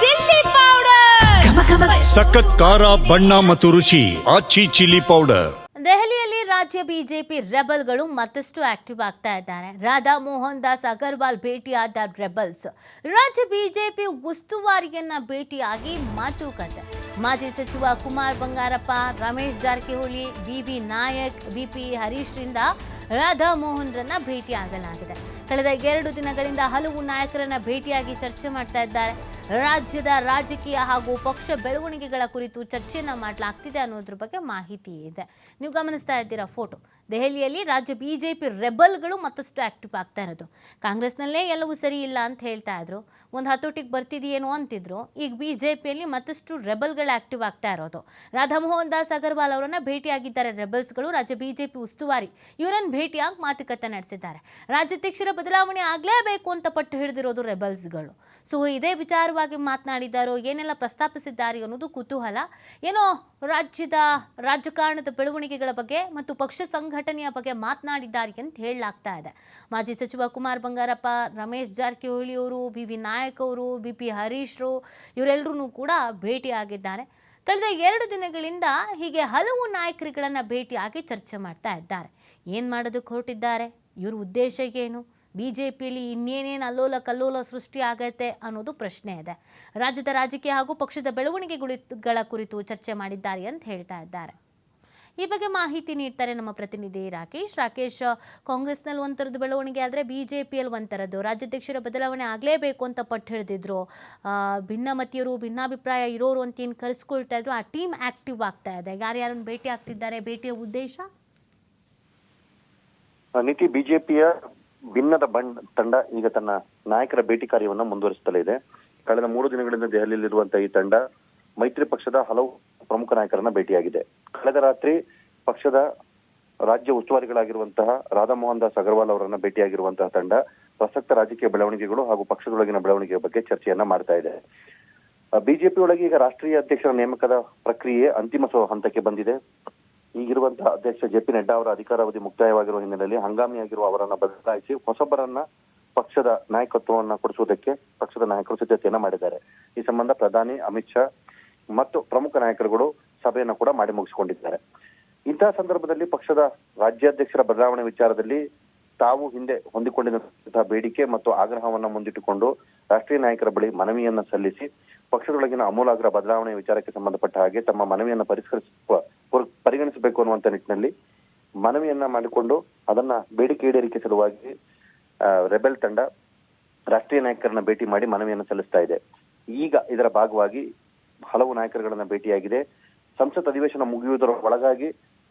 Chilli powder. ಸಖತ್ ಖಾರ ಬಣ್ಣ ಮತ್ತು ರುಚಿ ಆಚಿ ಚಿಲ್ಲಿ ಪೌಡರ್. ದೆಹಲಿಯಲ್ಲಿ ರಾಜ್ಯ ಬಿಜೆಪಿ ರೆಬಲ್ಗಳು ಮತ್ತಷ್ಟು ಆಕ್ಟಿವ್ ಆಗ್ತಾ ಇದ್ದಾರೆ. ರಾಧಾ ಮೋಹನ್ ದಾಸ್ ಅಗರ್ವಾಲ್ ಭೇಟಿಯಾದ ರೆಬಲ್ಸ್. ರಾಜ್ಯ ಬಿಜೆಪಿ ಉಸ್ತುವಾರಿಯನ್ನ ಭೇಟಿಯಾಗಿ ಮಾತುಕತೆ. ಮಾಜಿ ಸಚಿವ ಕುಮಾರ್ ಬಂಗಾರಪ್ಪ ರಮೇಶ್ ಜಾರಕಿಹೊಳಿ ಬಿ ನಾಯಕ್ ಬಿಪಿ ಹರೀಶ್ರಿಂದ ರಾಧಾ ಮೋಹನ್ರನ್ನ ಭೇಟಿಯಾಗಲಾಗಿದೆ. ಕಳೆದ ಎರಡು ದಿನಗಳಿಂದ ಹಲವು ನಾಯಕರನ್ನ ಭೇಟಿಯಾಗಿ ಚರ್ಚೆ ಮಾಡ್ತಾ ಇದ್ದಾರೆ. ರಾಜ್ಯದ ರಾಜಕೀಯ ಹಾಗೂ ಪಕ್ಷ ಬೆಳವಣಿಗೆಗಳ ಕುರಿತು ಚರ್ಚೆಯನ್ನ ಮಾಡಲಾಗ್ತಿದೆ ಅನ್ನೋದ್ರ ಬಗ್ಗೆ ಮಾಹಿತಿ ಇದೆ. ನೀವು ಗಮನಿಸ್ತಾ ಇದ್ದೀರಾ ಫೋಟೋ? ದೆಹಲಿಯಲ್ಲಿ ರಾಜ್ಯ ಬಿಜೆಪಿ ರೆಬಲ್ಗಳು ಮತ್ತಷ್ಟು ಆಕ್ಟಿವ್ ಆಗ್ತಾ ಇರೋದು. ಕಾಂಗ್ರೆಸ್ನಲ್ಲೇ ಎಲ್ಲವೂ ಸರಿ ಇಲ್ಲ ಅಂತ ಹೇಳ್ತಾ ಇದ್ರು. ಒಂದು ಹತೋಟಿಗೆ ಬರ್ತಿದೆಯೇನೋ ಅಂತಿದ್ರು. ಈಗ ಬಿಜೆಪಿಯಲ್ಲಿ ಮತ್ತಷ್ಟು ರೆಬಲ್ಗಳು ಆಕ್ಟಿವ್ ಆಗ್ತಾ ಇರೋದು. ರಾಧಾಮೋಹನ್ ದಾಸ್ ಅಗರ್ವಾಲ್ ಅವರನ್ನ ಭೇಟಿಯಾಗಿದ್ದಾರೆ ರೆಬಲ್ಸ್ಗಳು. ರಾಜ್ಯ ಬಿಜೆಪಿ ಉಸ್ತುವಾರಿ ಇವರನ್ನು ಭೇಟಿಯಾಗಿ ಮಾತುಕತೆ ನಡೆಸಿದ್ದಾರೆ. ರಾಜ್ಯಾಧ್ಯಕ್ಷರ ಬದಲಾವಣೆ ಆಗಲೇಬೇಕು ಅಂತ ಪಟ್ಟು ಹಿಡಿದಿರೋದು ರೆಬಲ್ಸ್ಗಳು. ಸೊ, ಇದೇ ವಿಚಾರವಾಗಿ ಮಾತನಾಡಿದ್ದಾರೋ, ಏನೆಲ್ಲ ಪ್ರಸ್ತಾಪಿಸಿದ್ದಾರೆ ಅನ್ನೋದು ಕುತೂಹಲ. ಏನೋ ರಾಜ್ಯದ ರಾಜಕಾರಣದ ಬೆಳವಣಿಗೆಗಳ ಬಗ್ಗೆ ಮತ್ತು ಪಕ್ಷ ಸಂಘಟನೆಯ ಬಗ್ಗೆ ಮಾತನಾಡಿದ್ದಾರೆ ಅಂತ ಹೇಳಲಾಗ್ತಾ ಇದೆ. ಮಾಜಿ ಸಚಿವ ಕುಮಾರ್ ಬಂಗಾರಪ್ಪ, ರಮೇಶ್ ಜಾರಕಿಹೊಳಿ ಅವರು ಬಿ ವಿ ನಾಯಕ್ ಅವರು ಬಿ ಪಿ ಹರೀಶ್ರು ಇವರೆಲ್ಲರೂ ಕೂಡ ಭೇಟಿಯಾಗಿದ್ದಾರೆ. ಕಳೆದ ಎರಡು ದಿನಗಳಿಂದ ಹೀಗೆ ಹಲವು ನಾಯಕರುಗಳನ್ನು ಭೇಟಿಯಾಗಿ ಚರ್ಚೆ ಮಾಡ್ತಾ ಇದ್ದಾರೆ. ಏನು ಮಾಡೋದಕ್ಕೆ ಹೊರಟಿದ್ದಾರೆ? ಇವ್ರ ಉದ್ದೇಶ ಏನು? ಬಿ ಜೆ ಇನ್ನೇನೇನು ಅಲ್ಲೋಲ ಕಲ್ಲೋಲ ಸೃಷ್ಟಿ ಆಗತ್ತೆ ಅನ್ನೋದು ಪ್ರಶ್ನೆ ಇದೆ. ರಾಜ್ಯದ ರಾಜಕೀಯ ಹಾಗೂ ಪಕ್ಷದ ಬೆಳವಣಿಗೆಗಳ ಕುರಿತು ಚರ್ಚೆ ಮಾಡಿದ್ದಾರೆ ಅಂತ ಹೇಳ್ತಾ ಇದ್ದಾರೆ. ಈ ಬಗ್ಗೆ ಮಾಹಿತಿ ನೀಡ್ತಾರೆ ನಮ್ಮ ಪ್ರತಿನಿಧಿ ರಾಕೇಶ್. ರಾಕೇಶ್, ಕಾಂಗ್ರೆಸ್ನಲ್ಲಿ ಒಂಥರದ್ದು ಬೆಳವಣಿಗೆ ಆದರೆ ಬಿ ಜೆ ಪಿಯಲ್ಲಿ ಒಂಥರದ್ದು. ರಾಜ್ಯಾಧ್ಯಕ್ಷರ ಬದಲಾವಣೆ ಆಗಲೇಬೇಕು ಅಂತ ಪಟ್ಟು ಹಿಡಿದಿದ್ರು. ಭಿನ್ನಮತೀಯರು, ಭಿನ್ನಾಭಿಪ್ರಾಯ ಇರೋರು ಅಂತ ಏನು ಕರೆಸ್ಕೊಳ್ತಾ ಇದ್ರು, ಆ ಟೀಮ್ ಆಕ್ಟಿವ್ ಆಗ್ತಾ ಇದೆ. ಯಾರ್ಯಾರನ್ನು ಭೇಟಿ ಆಗ್ತಿದ್ದಾರೆ, ಭೇಟಿಯ ಉದ್ದೇಶ? ನಿತಿ, ಬಿಜೆಪಿಯ ಭಿನ್ನದ ಬಂಡ್ ತಂಡ ಈಗ ತನ್ನ ನಾಯಕರ ಭೇಟಿ ಕಾರ್ಯವನ್ನು ಮುಂದುವರಿಸುತ್ತಲೇ ಇದೆ. ಕಳೆದ ಮೂರು ದಿನಗಳಿಂದ ದೆಹಲಿಯಲ್ಲಿರುವಂತಹ ಈ ತಂಡ ಮೈತ್ರಿ ಪಕ್ಷದ ಹಲವು ಪ್ರಮುಖ ನಾಯಕರನ್ನ ಭೇಟಿಯಾಗಿದೆ. ಕಳೆದ ರಾತ್ರಿ ಪಕ್ಷದ ರಾಜ್ಯ ಉಸ್ತುವಾರಿಗಳಾಗಿರುವಂತಹ ರಾಧಾಮೋಹನ್ ದಾಸ್ ಅಗರ್ವಾಲ್ ಅವರನ್ನ ಭೇಟಿಯಾಗಿರುವಂತಹ ತಂಡ ಪ್ರಸಕ್ತ ರಾಜಕೀಯ ಬೆಳವಣಿಗೆಗಳು ಹಾಗೂ ಪಕ್ಷದೊಳಗಿನ ಬೆಳವಣಿಗೆಯ ಬಗ್ಗೆ ಚರ್ಚೆಯನ್ನ ಮಾಡ್ತಾ ಇದೆ. ಬಿಜೆಪಿ ಒಳಗೆ ಈಗ ರಾಷ್ಟ್ರೀಯ ಅಧ್ಯಕ್ಷರ ನೇಮಕದ ಪ್ರಕ್ರಿಯೆ ಅಂತಿಮ ಹಂತಕ್ಕೆ ಬಂದಿದೆ. ಈಗಿರುವಂತಹ ಅಧ್ಯಕ್ಷ ಜೆ ಪಿ ನಡ್ಡಾ ಅವರ ಅಧಿಕಾರಾವಧಿ ಮುಕ್ತಾಯವಾಗಿರುವ ಹಿನ್ನೆಲೆಯಲ್ಲಿ ಹಂಗಾಮಿಯಾಗಿರುವ ಅವರನ್ನ ಬದಲಾಯಿಸಿ ಹೊಸಬರನ್ನ ಪಕ್ಷದ ನಾಯಕತ್ವವನ್ನು ಕೊಡಿಸುವುದಕ್ಕೆ ಪಕ್ಷದ ನಾಯಕರು ಸಿದ್ಧತೆಯನ್ನ ಮಾಡಿದ್ದಾರೆ. ಈ ಸಂಬಂಧ ಪ್ರಧಾನಿ ಅಮಿತ್ ಶಾ ಮತ್ತು ಪ್ರಮುಖ ನಾಯಕರುಗಳು ಸಭೆಯನ್ನು ಕೂಡ ಮಾಡಿ ಮುಗಿಸಿಕೊಂಡಿದ್ದಾರೆ. ಇಂತಹ ಸಂದರ್ಭದಲ್ಲಿ ಪಕ್ಷದ ರಾಜ್ಯಾಧ್ಯಕ್ಷರ ಬದಲಾವಣೆ ವಿಚಾರದಲ್ಲಿ ತಾವು ಹಿಂದೆ ಹೊಂದಿಕೊಂಡಿರುವಂತಹ ಬೇಡಿಕೆ ಮತ್ತು ಆಗ್ರಹವನ್ನ ಮುಂದಿಟ್ಟುಕೊಂಡು ರಾಷ್ಟ್ರೀಯ ನಾಯಕರ ಬಳಿ ಮನವಿಯನ್ನ ಸಲ್ಲಿಸಿ ಪಕ್ಷದೊಳಗಿನ ಅಮೂಲಾಗ್ರ ಬದಲಾವಣೆ ವಿಚಾರಕ್ಕೆ ಸಂಬಂಧಪಟ್ಟ ಹಾಗೆ ತಮ್ಮ ಮನವಿಯನ್ನು ಪರಿಷ್ಕರಿಸುವ ಪುರ್- ಪರಿಗಣಿಸಬೇಕು ಅನ್ನುವಂತ ನಿಟ್ಟಿನಲ್ಲಿ ಮನವಿಯನ್ನ ಮಾಡಿಕೊಂಡು ಅದನ್ನ ಬೇಡಿಕೆ ಈಡೇರಿಕೆ ಸಲುವಾಗಿ ರೆಬೆಲ್ ತಂಡ ರಾಷ್ಟ್ರೀಯ ನಾಯಕರನ್ನ ಭೇಟಿ ಮಾಡಿ ಮನವಿಯನ್ನು ಸಲ್ಲಿಸ್ತಾ ಇದೆ. ಈಗ ಇದರ ಭಾಗವಾಗಿ ಹಲವು ನಾಯಕರುಗಳನ್ನ ಭೇಟಿಯಾಗಿದೆ. ಸಂಸತ್ ಅಧಿವೇಶನ ಮುಗಿಯುವುದರ ಒಳಗಾಗಿ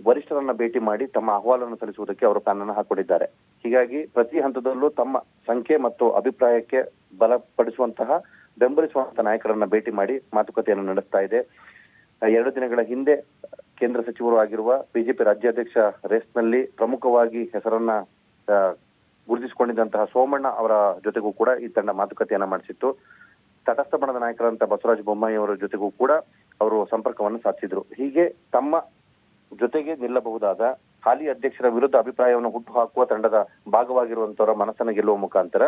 ವರಿಷ್ಠರನ್ನ ಭೇಟಿ ಮಾಡಿ ತಮ್ಮ ಅಹವಾಲನ್ನು ಸಲ್ಲಿಸುವುದಕ್ಕೆ ಅವರು ಪ್ಲಾನ್ ಹಾಕೊಂಡಿದ್ದಾರೆ ಹೀಗಾಗಿ ಪ್ರತಿ ಹಂತದಲ್ಲೂ ತಮ್ಮ ಸಂಖ್ಯೆ ಮತ್ತು ಅಭಿಪ್ರಾಯಕ್ಕೆ ಬಲಪಡಿಸುವಂತಹ ಬೆಂಬಲಿಸುವಂತಹ ನಾಯಕರನ್ನ ಭೇಟಿ ಮಾಡಿ ಮಾತುಕತೆಯನ್ನು ನಡೆಸ್ತಾ ಇದೆ. ಎರಡು ದಿನಗಳ ಹಿಂದೆ ಕೇಂದ್ರ ಸಚಿವರು ಆಗಿರುವ ಬಿಜೆಪಿ ರಾಜ್ಯಾಧ್ಯಕ್ಷ ರೇಸ್ನಲ್ಲಿ ಪ್ರಮುಖವಾಗಿ ಹೆಸರನ್ನ ಗುರುತಿಸಿಕೊಂಡಿದ್ದಂತಹ ಸೋಮಣ್ಣ ಅವರ ಜೊತೆಗೂ ಕೂಡ ಈ ತಂಡ ಮಾತುಕತೆಯನ್ನ ಮಾಡಿಸಿತ್ತು. ತಟಸ್ಥ ಬಣದ ನಾಯಕರಂತ ಬಸವರಾಜ ಬೊಮ್ಮಾಯಿ ಅವರ ಜೊತೆಗೂ ಕೂಡ ಅವರು ಸಂಪರ್ಕವನ್ನು ಸಾಧಿಸಿದ್ರು. ಹೀಗೆ ತಮ್ಮ ಜೊತೆಗೆ ನಿಲ್ಲಬಹುದಾದ ಹಾಲಿ ಅಧ್ಯಕ್ಷರ ವಿರುದ್ಧ ಅಭಿಪ್ರಾಯವನ್ನು ಹುಟ್ಟುಹಾಕುವ ತಂಡದ ಭಾಗವಾಗಿರುವಂತವರ ಮನಸ್ಸನ್ನು ಗೆಲ್ಲುವ ಮುಖಾಂತರ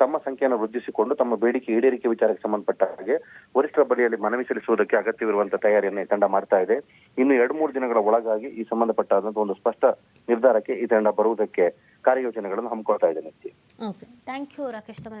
ತಮ್ಮ ಸಂಖ್ಯೆಯನ್ನು ವೃದ್ಧಿಸಿಕೊಂಡು ತಮ್ಮ ಬೇಡಿಕೆ ಈಡೇರಿಕೆ ವಿಚಾರಕ್ಕೆ ಸಂಬಂಧಪಟ್ಟ ಹಾಗೆ ವರಿಷ್ಠರ ಬಳಿಯಲ್ಲಿ ಮನವಿ ಸಲ್ಲಿಸುವುದಕ್ಕೆ ಅಗತ್ಯವಿರುವಂತಹ ತಯಾರಿಯನ್ನು ಈ ತಂಡ ಮಾಡ್ತಾ ಇದೆ. ಇನ್ನು ಎರಡು ಮೂರು ದಿನಗಳ ಒಳಗಾಗಿ ಈ ಸಂಬಂಧಪಟ್ಟಾದಂತಹ ಒಂದು ಸ್ಪಷ್ಟ ನಿರ್ಧಾರಕ್ಕೆ ಈ ತಂಡ ಬರುವುದಕ್ಕೆ ಕಾರ್ಯಯೋಜನೆಗಳನ್ನು ಹಮ್ಮಿಕೊಳ್ತಾ ಇದೆ ಓಕೆ ಥ್ಯಾಂಕ್ ಯು ರಾಕೇಶ್ ತಮ್ಮ